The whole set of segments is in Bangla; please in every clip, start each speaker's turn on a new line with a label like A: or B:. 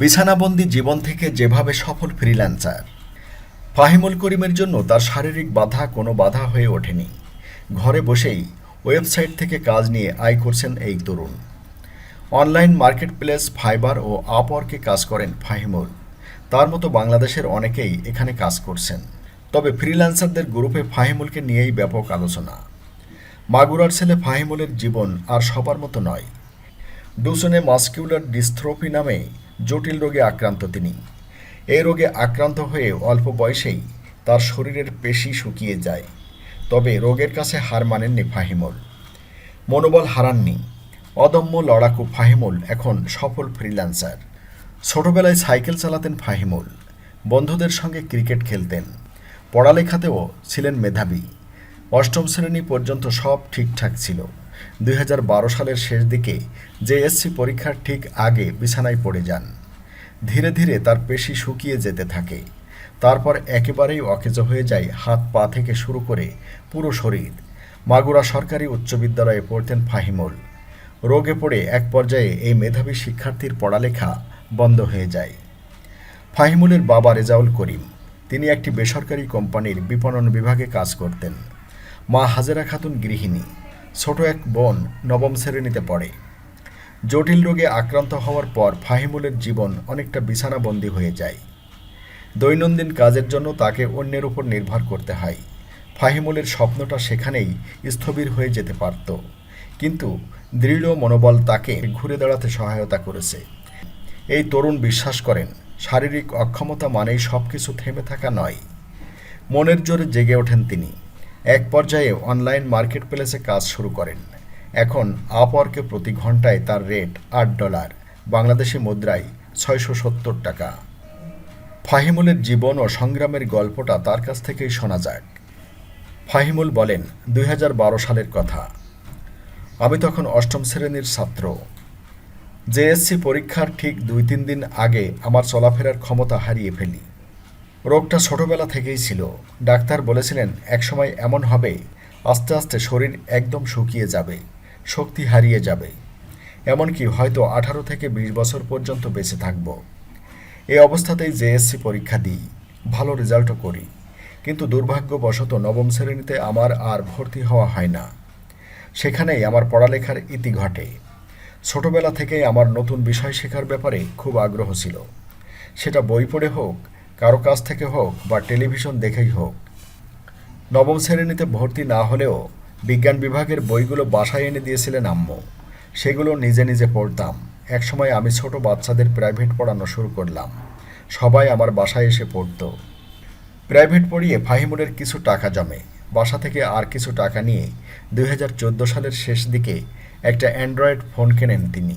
A: বিছানাবন্দি জীবন থেকে যেভাবে সফল ফ্রিল্যান্সার ফাহিমুল করিমের জন্য তার শারীরিক বাধা কোনো বাধা হয়ে ওঠেনি। ঘরে বসেই ওয়েবসাইট থেকে কাজ নিয়ে আয় করছেন এই তরুণ। অনলাইন মার্কেটপ্লেস, ফাইবার ও আপওয়ার্কে কাজ করেন ফাহিমুল। তার মতো বাংলাদেশের অনেকেই এখানে কাজ করছেন। তবে ফ্রিল্যান্সারদের গ্রুপে ফাহিমুলকে নিয়েই ব্যাপক আলোচনা। মাগুরার ছেলে ফাহিমুলের জীবন আর সবার মতো নয়। ডুসনে মাস্কিউলার ডিস্থ্রোফি নামে জটিল রোগে আক্রান্ত তিনি। এই রোগে আক্রান্ত হয়ে অল্প বয়সেই তার শরীরের পেশি শুকিয়ে যায়, তবে রোগের কাছে হার মানেননি ফাহিমুল। মনোবল হারাননি। অদম্য লড়াকু ফাহিমুল এখন সফল ফ্রিল্যান্সার ছোটবেলায় সাইকেল চালাতেন ফাহিমুল, বন্ধুদের সঙ্গে ক্রিকেট খেলতেন, পড়ালেখাতেও ছিলেন মেধাবী। অষ্টম শ্রেণি পর্যন্ত সব ঠিকঠাক ছিল। দুই হাজার বারো সালের শেষ দিকে জেএসসি পরীক্ষার ঠিক আগে বিছানায় পড়ে যান। ধীরে ধীরে তার পেশি শুকিয়ে যেতে থাকে। তারপর একেবারেই অকেজ হয়ে যায় হাত পা থেকে শুরু করে পুরো শরীর। মাগুরা সরকারি উচ্চ বিদ্যালয়ে পড়তেন ফাহিমুল। রোগে পড়ে এক পর্যায়ে এই মেধাবী শিক্ষার্থীর পড়ালেখা বন্ধ হয়ে যায়। ফাহিমুলের বাবা রেজাউল করিম, তিনি একটি বেসরকারি কোম্পানির বিপণন বিভাগে কাজ করতেন। মা হাজেরা খাতুন গৃহিণী। ছোট এক বোন নবম শ্রেণীতে পড়ে। জটিল রোগে আক্রান্ত হওয়ার পর ফাহিমুলের জীবন অনেকটা বিছানাবন্দী হয়ে যায়। দৈনন্দিন কাজের জন্য তাকে অন্যের উপর নির্ভর করতে হয়। ফাহিমুলের স্বপ্নটা সেখানেই স্থবির হয়ে যেতে পারত। কিন্তু দৃঢ় মনোবল তাকে ঘুরে দাঁড়াতে সহায়তা করেছে। এই তরুণ বিশ্বাস করেন, শারীরিক অক্ষমতা মানেই সব কিছু থেমে থাকা নয়। মনের জোরে জেগে ওঠেন তিনি। এক পর্যায়ে অনলাইন মার্কেট প্লেসে কাজ শুরু করেন। এখন আপওয়ার্কে প্রতি ঘন্টায় তার রেট আট ডলার বাংলাদেশি মুদ্রায় ছয়শো সত্তর টাকা। ফাহিমুলের জীবন ও সংগ্রামের গল্পটা তার কাছ থেকেই শোনা যাক। ফাহিমুল বলেন, দুই হাজার বারো সালের কথা। আমি তখন অষ্টম শ্রেণির ছাত্র। জেএসসি পরীক্ষার ঠিক দুই তিন দিন আগে আমার চলাফেরার ক্ষমতা হারিয়ে ফেলি। রোগটা ছোটবেলা থেকেই ছিল। ডাক্তার বলেছিলেন, একসময় এমন হবে, আস্তে আস্তে শরীর একদম শুকিয়ে যাবে, শক্তি হারিয়ে যাবে। এমনকি হয়তো আঠারো থেকে বিশ বছর পর্যন্ত বেঁচে থাকব। এই অবস্থাতেই জেএসসি পরীক্ষা দিই, ভালো রেজাল্টও করি। কিন্তু দুর্ভাগ্যবশত নবম শ্রেণীতে আমার আর ভর্তি হওয়া হয় না। সেখানেই আমার পড়ালেখার ইতি ঘটে। ছোটবেলা থেকেই আমার নতুন বিষয় শেখার ব্যাপারে খুব আগ্রহ ছিল। সেটা বই পড়ে হোক কারও কাছ থেকে হোক বা টেলিভিশন দেখেই হোক, নবম শ্রেণীতে ভর্তি না হলেও বিজ্ঞান বিভাগের বইগুলো বাসায় এনে দিয়েছিলেন আম্মু। সেগুলো নিজে নিজে পড়তাম। একসময় আমি ছোট বাচ্চাদের প্রাইভেট পড়ানো শুরু করলাম। সবাই আমার বাসায় এসে পড়তো। প্রাইভেট পড়িয়ে ফাহিমুলের কিছু টাকা জমে। বাসা থেকে আর কিছু টাকা নিয়ে দু হাজার চোদ্দ সালের শেষ দিকে একটা অ্যান্ড্রয়েড ফোন কেনেন তিনি।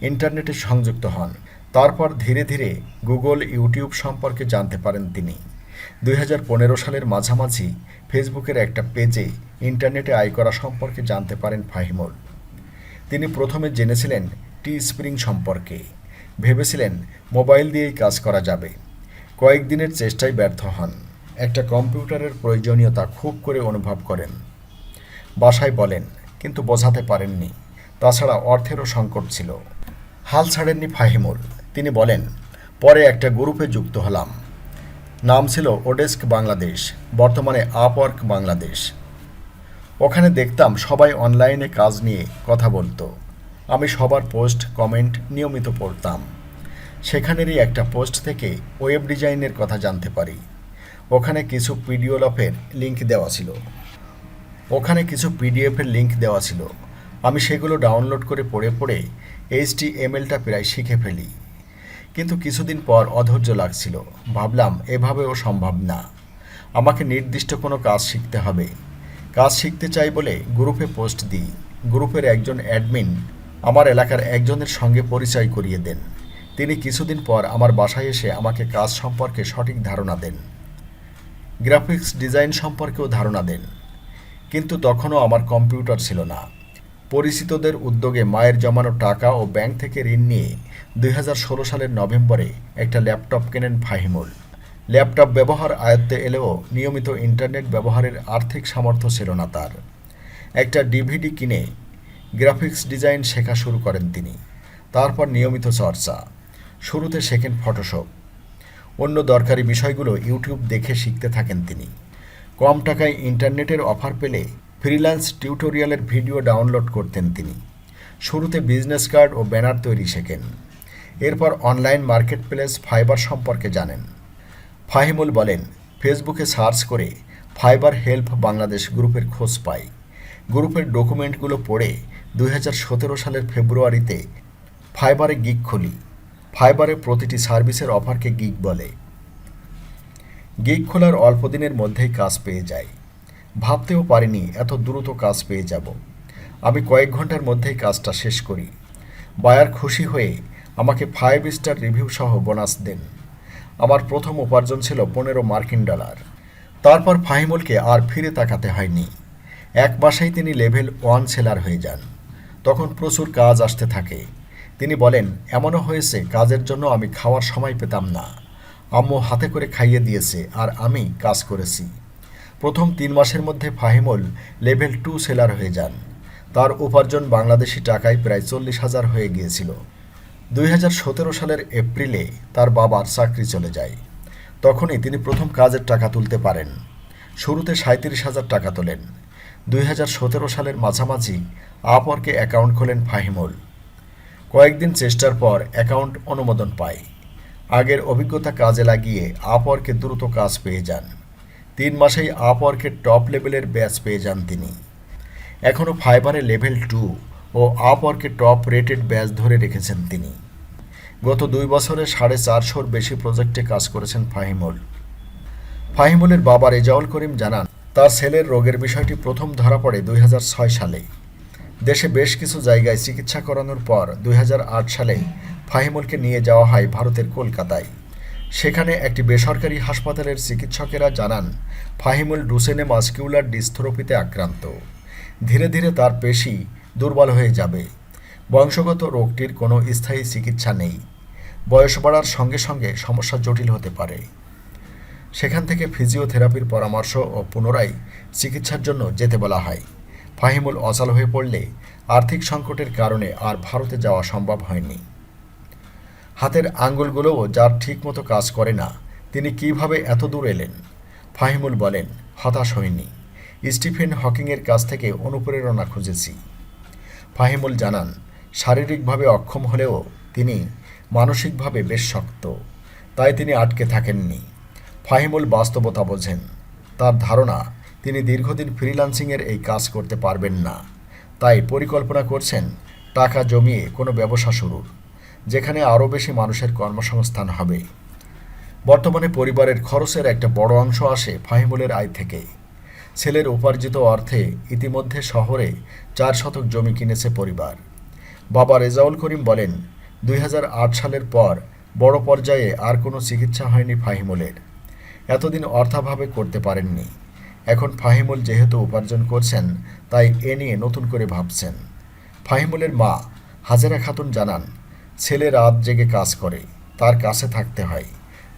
A: ইন্টারনেটে সংযুক্ত হন। তারপর ধীরে ধীরে গুগল, ইউটিউব সম্পর্কে জানতে পারেন তিনি। দু হাজার পনেরো সালের মাঝামাঝি ফেসবুকের একটা পেজে ইন্টারনেটে আয় করা সম্পর্কে জানতে পারেন ফাহিমুল। তিনি প্রথমে জেনেছিলেন টি স্প্রিং সম্পর্কে। ভেবেছিলেন মোবাইল দিয়েই কাজ করা যাবে। কয়েকদিনের চেষ্টায় ব্যর্থ হন। একটা কম্পিউটারের প্রয়োজনীয়তা খুব করে অনুভব করেন। বাসায় বলেন, কিন্তু বোঝাতে পারেননি। তাছাড়া অর্থেরও সংকট ছিল। হাল ছাড়েননি ফাহিমুল তিনি বলেন, পরে একটা গ্রুপে যুক্ত হলাম। নাম ছিল ওডেস্ক বাংলাদেশ, বর্তমানে আপওয়ার্ক বাংলাদেশ। ওখানে দেখতাম সবাই অনলাইনে কাজ নিয়ে কথা বলতো। আমি সবার পোস্ট, কমেন্ট নিয়মিত পড়তাম। সেখানেরই একটা পোস্ট থেকে ওয়েব ডিজাইনের কথা জানতে পারি। ওখানে কিছু পিডিওলফের লিঙ্ক দেওয়া ছিল। ওখানে কিছু পিডিএফের লিঙ্ক দেওয়া ছিল। আমি সেগুলো ডাউনলোড করে পড়ে পড়ে এইচটি এমএলটা প্রায় শিখে ফেলি। কিন্তু কিছুদিন পর অধৈর্য লাগছিল। ভাবলাম, এভাবেও সম্ভব না। আমাকে নির্দিষ্ট কোনো কাজ শিখতে হবে। কাজ শিখতে চাই বলে গ্রুপে পোস্ট দিই। গ্রুপের একজন অ্যাডমিন আমার এলাকার একজনের সঙ্গে পরিচয় করিয়ে দেন। তিনি কিছুদিন পর আমার বাসায় এসে আমাকে কাজ সম্পর্কে সঠিক ধারণা দেন। গ্রাফিক্স ডিজাইন সম্পর্কেও ধারণা দেন। কিন্তু তখনও আমার কম্পিউটার ছিল না। পরিচিতদের উদ্যোগে মায়ের জমানো টাকা ও ব্যাংক থেকে ঋণ নিয়ে দুই হাজার ষোলো সালের নভেম্বরে একটা ল্যাপটপ কেনেন ফাহিমুল। ল্যাপটপ ব্যবহার আয়ত্তে এলেও নিয়মিত ইন্টারনেট ব্যবহারের আর্থিক সামর্থ্য ছিল না তার। একটা ডিভিডি কিনে গ্রাফিক্স ডিজাইন শেখা শুরু করেন তিনি। তারপর নিয়মিত চর্চা। শুরুতে শেখেন ফটোশপ। অন্য দরকারি বিষয়গুলো ইউটিউব দেখে শিখতে থাকেন তিনি। কম টাকায় ইন্টারনেটের অফার পেলে ফ্রিল্যান্স টিউটোরিয়ালের ভিডিও ডাউনলোড করতেন তিনি। শুরুতে বিজনেস কার্ড ও ব্যানার তৈরি শেখেন। এরপর অনলাইন মার্কেট প্লেস ফাইবার সম্পর্কে জানেন। ফাহিমুল বলেন, ফেসবুকে সার্চ করে ফাইবার হেল্প বাংলাদেশ গ্রুপের খোঁজ পাই। গ্রুপের ডকুমেন্টগুলো পড়ে দু হাজার সতেরো সালের ফেব্রুয়ারিতে ফাইবারে গিগ খুলি। ফাইবারে প্রতিটি সার্ভিসের অফারকে গিগ বলে। গিগ খোলার অল্প দিনের মধ্যেই কাজ পেয়ে যাই ভাবতেও পারিনি এত দ্রুত কাজ পেয়ে যাব। আমি কয়েক ঘণ্টার মধ্যেই কাজটা শেষ করি। বায়ার খুশি হয়ে আমাকে ফাইভ স্টার রিভিউ সহ বোনাস দেন। আমার প্রথম উপার্জন ছিল পনেরো মার্কিন ডলার। তারপর ফাহিমুলকে আর ফিরে তাকাতে হয়নি। এক মাসেই তিনি লেভেল ওয়ান সেলার হয়ে যান। তখন প্রচুর কাজ আসতে থাকে। তিনি বলেন, এমনও হয়েছে, কাজের জন্য আমি খাওয়ার সময় পেতাম না। আম্মু হাতে করে খাইয়ে দিয়েছে, আর আমি কাজ করেছি। প্রথম তিন মাসের মধ্যে ফাহিমুল লেভেল টু সেলার হয়ে যান। তার উপার্জন বাংলাদেশি টাকায় প্রায় চল্লিশ হাজার হয়ে গিয়েছিল। দুই হাজার সতেরো সালের এপ্রিলে তার বাবার চাকরি চলে যায়। তখনই তিনি প্রথম কাজের টাকা তুলতে পারেন। শুরুতে সাঁত্রিশ হাজার টাকা তোলেন। দুই হাজার সতেরো সালের মাঝামাঝি আপরকে অ্যাকাউন্ট খোলেন ফাহিমুল। কয়েকদিন চেষ্টার পর অ্যাকাউন্ট অনুমোদন পায়। আগের অভিজ্ঞতা কাজে লাগিয়ে আপরকে দ্রুত কাজ পেয়ে যান। তিন মাসেই আপওয়ার্কের টপ লেভেলের ব্যাচ পেয়ে যান তিনি। এখনও ফাইবারে লেভেল টু ও আপওয়ার্কে টপ রেটেড ব্যাচ ধরে রেখেছেন তিনি। গত দুই বছরে সাড়ে চারশোর বেশি প্রজেক্টে কাজ করেছেন ফাহিমুল। ফাহিমুলের বাবা রেজাউল করিম জানান, তার ছেলের রোগের বিষয়টি প্রথম ধরা পড়ে দুই হাজার ছয় সালে। দেশে বেশ কিছু জায়গায় চিকিৎসা করানোর পর দুই হাজার আট সালে ফাহিমুলকে নিয়ে যাওয়া হয় ভারতের কলকাতায়। সেখানে একটি বেসরকারি হাসপাতালের চিকিৎসকেরা জানান, ফাহিমুল ডুসেনে মাস্কিউলার ডিস্থ্রোপিতে আক্রান্ত। ধীরে ধীরে তার পেশি দুর্বল হয়ে যাবে। বংশগত রোগটির কোনো স্থায়ী চিকিৎসা নেই। বয়স বাড়ার সঙ্গে সঙ্গে সমস্যা জটিল হতে পারে। সেখান থেকে ফিজিওথেরাপির পরামর্শ ও পুনরায় চিকিৎসার জন্য যেতে বলা হয়। ফাহিমুল অচল হয়ে পড়লে আর্থিক সংকটের কারণে আর ভারতে যাওয়া সম্ভব হয়নি। হাতের আঙ্গুলগুলোও যার ঠিকমতো কাজ করে না, তিনি কীভাবে এত দূর এলেন? ফাহিমুল বলেন, হতাশ হয়নি স্টিফেন হকিংয়ের কাছ থেকে অনুপ্রেরণা খুঁজেছি। ফাহিমুল জানান, শারীরিকভাবে অক্ষম হলেও তিনি মানসিকভাবে বেশ শক্ত, তাই তিনি আটকে থাকেননি। ফাহিমুল বাস্তবতা বোঝেন, তার ধারণা, তিনি দীর্ঘদিন ফ্রিল্যান্সিংয়ের এই কাজ করতে পারবেন না। তাই পরিকল্পনা করছেন, টাকা জমিয়ে কোনো ব্যবসা শুরুর। যেখানে আরও বেশি মানুষের কর্মসংস্থান হবে। বর্তমানে পরিবারের খরচের একটা বড় অংশ আসে ফাহিমুলের আয় থেকে ছেলের উপার্জিত অর্থে ইতিমধ্যে শহরে চার শতক জমি কিনেছে পরিবার। বাবা রেজাউল করিম বলেন, দুই হাজার আট সালের পর বড় পর্যায়ে আর কোনো চিকিৎসা হয়নি ফাহিমুলের। এতদিন অর্থাভাবে করতে পারেননি। এখন ফাহিমুল যেহেতু উপার্জন করছেন, তাই এ নিয়ে নতুন করে ভাবছেন। ফাহিমুলের মা হাজেরা খাতুন জানান ছেলে রাত জেগে কাজ করে, তার কাছে থাকতে হয়।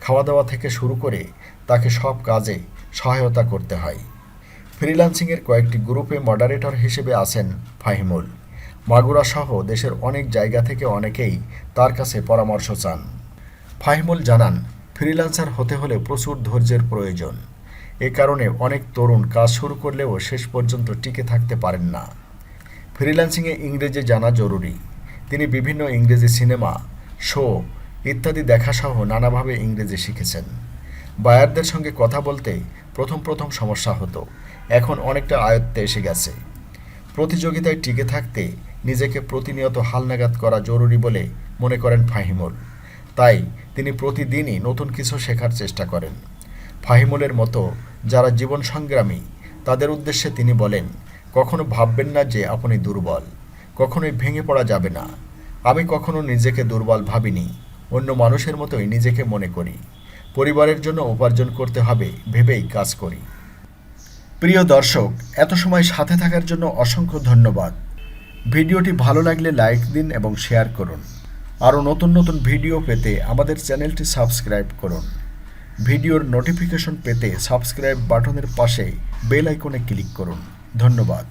A: খাওয়া দাওয়া থেকে শুরু করে তাকে সব কাজে সহায়তা করতে হয়। ফ্রিল্যান্সিংয়ের কয়েকটি গ্রুপে মডারেটর হিসেবে আছেন ফাহিমুল। মাগুরা সহ দেশের অনেক জায়গা থেকে অনেকেই তার কাছে পরামর্শ চান। ফাহিমুল জানান, ফ্রিল্যান্সার হতে হলে প্রচুর ধৈর্যের প্রয়োজন। এ কারণে অনেক তরুণ কাজ শুরু করলেও শেষ পর্যন্ত টিকে থাকতে পারেন না। ফ্রিল্যান্সিংয়ে ইংরেজি জানা জরুরি। তিনি বিভিন্ন ইংরেজি সিনেমা, শো ইত্যাদি দেখাসহ নানাভাবে ইংরেজি শিখেছেন। বায়ারদের সঙ্গে কথা বলতে প্রথম প্রথম সমস্যা হতো। এখন অনেকটা আয়ত্তে এসে গেছে। প্রতিযোগিতায় টিকে থাকতে নিজেকে প্রতিনিয়ত হালনাগাদ করা জরুরি বলে মনে করেন ফাহিমুল। তাই তিনি প্রতিদিনই নতুন কিছু শেখার চেষ্টা করেন। ফাহিমুলের মতো যারা জীবন সংগ্রামী, তাদের উদ্দেশ্যে তিনি বলেন, কখনো ভাববেন না যে আপনি দুর্বল। কখনোই ভেঙে পড়া যাবে না। আমি কখনো নিজেকে দুর্বল ভাবিনি, অন্য মানুষের মতোই নিজেকে মনে করি। পরিবারের জন্য উপার্জন করতে হবে ভেবেই কাজ করি। প্রিয় দর্শক, এত সময় সাথে থাকার জন্য অসংখ্য ধন্যবাদ। ভিডিওটি ভালো লাগলে লাইক দিন এবং শেয়ার করুন। আরও নতুন নতুন ভিডিও পেতে আমাদের চ্যানেলটি সাবস্ক্রাইব করুন। ভিডিওর নোটিফিকেশন পেতে সাবস্ক্রাইব বাটনের পাশে বেল আইকনে ক্লিক করুন। ধন্যবাদ।